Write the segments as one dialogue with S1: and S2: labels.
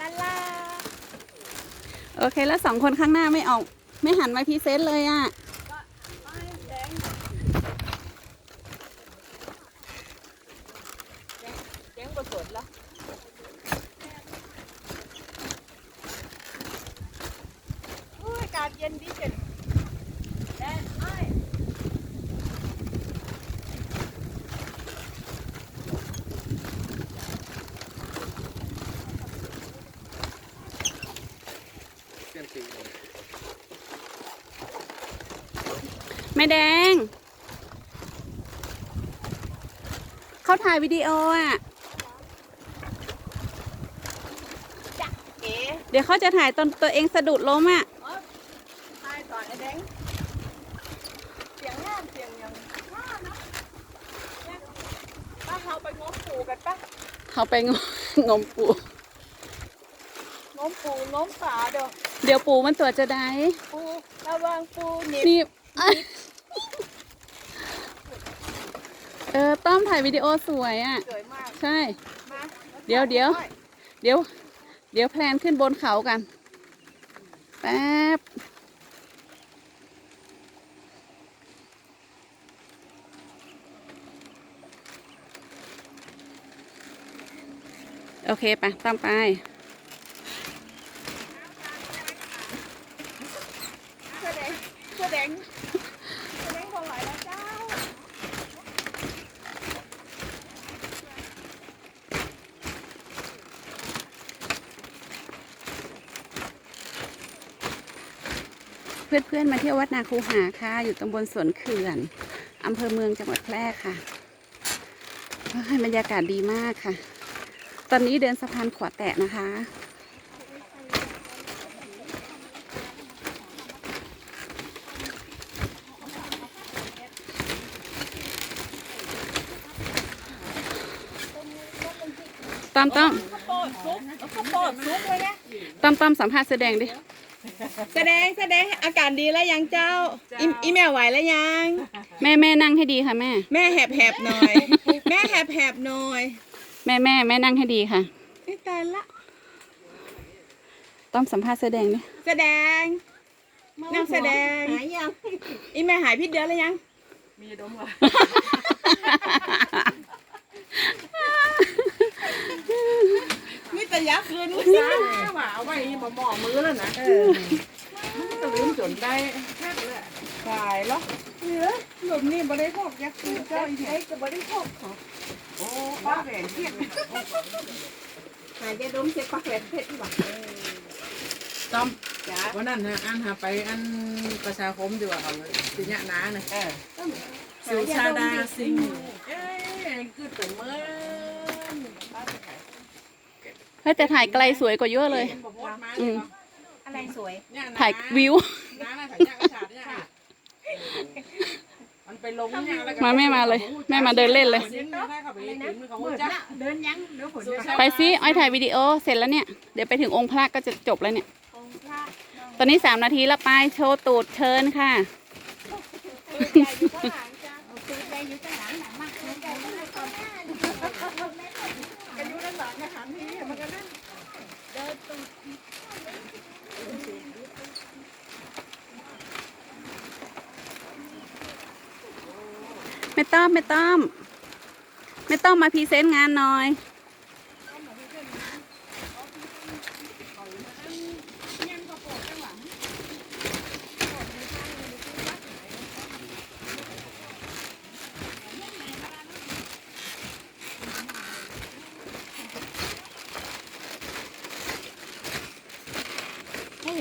S1: ลาลา
S2: โอเคแล้วสองคนข้างหน้าไม่ออก ไม่หันมาพรีเซนต์เลยอะ
S1: เจ๊งแดงผสมแล้วโอ้ยอากาศเย็นดีจังแดงไอ้
S2: แม่แดง เขาถ่ายวิดีโออะ
S1: จักเอ๋
S2: เดี๋ยวเขาจะถ่ายตอนตัวเองสะดุดล้มอะ
S1: ตายก่อนไอ้แดงเสียงงามเสียงยังงามนะเนี่ยป้าเราไปงมปูกันปะ
S2: เขาไปงมงมปู
S1: งมปูงมป่าเด้อ
S2: เดี๋ยวปูมันตัวจะได้
S1: ปูระวังปูหนิบ
S2: นี่ เออต้อมถ่ายวิดีโอสวยอะ
S1: สวยมาก
S2: ใช่
S1: มา
S2: เดี๋ยวเดี๋ยว เดี๋ยว เดี๋ยวแพลนขึ้นบนเขากัน แป๊บ โอเคไปตามไป
S1: แสดงแสด งแสดงพอไหวแล้วเจ้า
S2: เพื่อนๆมาเที่ยววัดนาคูหาค่ะ อยู่ตำบลสวนเขื่อนอำเภอเมืองจังหวัดแพร่ค่ะบรรยากาศดีมากค่ะ ตอนนี้เดินสะพานขวาแตะนะคะ ต้อมต้อม
S1: ข้าวโพดซุปเอาข้าวโพดซุปเลยนะ
S2: ต้อมต้อมสัมภาษณ์แสดงดิ
S1: แสดงแสดงอาการดีแล้วยังเจ้าอีอีแม่ไหวแล้วยัง
S2: แม่แม่นั่งให้ดีค่ะแม่
S1: แม่แหบแหบหน่อย แม่แหบแหบหน่อย
S2: แม่แม่แม่นั่งให้ดีค่ะ
S1: ไอ้ยตายละ
S2: ต้อมสัมภาษณ์แสดงดิ
S1: แสดงนั่งแสดง
S3: หายยัง
S1: อีแม่หายพิษเดือนแล้วยัง
S3: มีดมเหรอ
S1: มีแต่ยักษ์คืน
S3: จ้าว่า เอาไว้หมอหมอมือแล้วนะเออมันก็ลืมจนได้แค่เลย
S1: ตายแล้วเหลือหลุมนี่บ่ได้พกยักษ์คืนเจ้าอีกไอ้ก็บ่ได้พกเขา
S3: โอ้ป้าแหวนเครียด
S1: หายจะดมเสียปากแหวนเพชรบ่
S3: ต้อม
S1: จ้า
S3: วันนั้นนะอันหาไปอันประชาคมดีกว่าเขาเลยสิญญานานะเออสุชาดาสิงห์เอ้ยคือตัวเมื่อ
S2: เฮ้ยแต่ถ่ายไกลสวยกว่าเยอะเลย อืม
S1: อะไรสวย
S2: ถ่ายวิว
S3: น้าน่ะถ่ายยากระฉาดเนี่ยค่ะมันไปลงเนี่ยแล้วก็
S2: มาแม่มาเลยแม่มาเดินเล่นเลย
S3: สิงห์นะถ้าเขาไปถึงเขาจะ
S1: เดินยังเดี๋ยวฝน
S3: สุ
S1: จะ
S3: ชาดา
S2: ไปซิอ้อยถ่ายวิดีโอเสร็จแล้วเนี่ย เดี๋ยวไปถึงองค์พระก็จะจบแล้วเนี่ย
S1: องค์พระ
S2: ตอนนี้สามนาทีแล้วไปโชว์ตูดเชิญค่ะ
S1: ตัวใหญ่อยู่ข้างหลังจ้าตัวใหญ่ อยู่ข้างหลังหนังมากตัวใหญ่อยู่ข้างหลังกันอยู่ด้านหลังนะคะนี่มันก็นั่นเดินตูด
S2: ไม่ต้องไม่ต้องไม่ต้องมาพรีเซนต์งานหน่อย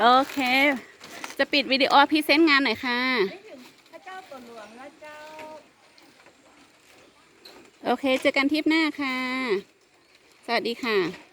S4: โอ
S2: เค จะปิดวิดีโอพรีเซนต์งานหน่อยค่ะ
S1: พระเจ้าตัหลวงพะเจ้า
S2: โอเค เจอกันทริปหน้าค่ะ สวัสดีค่ะ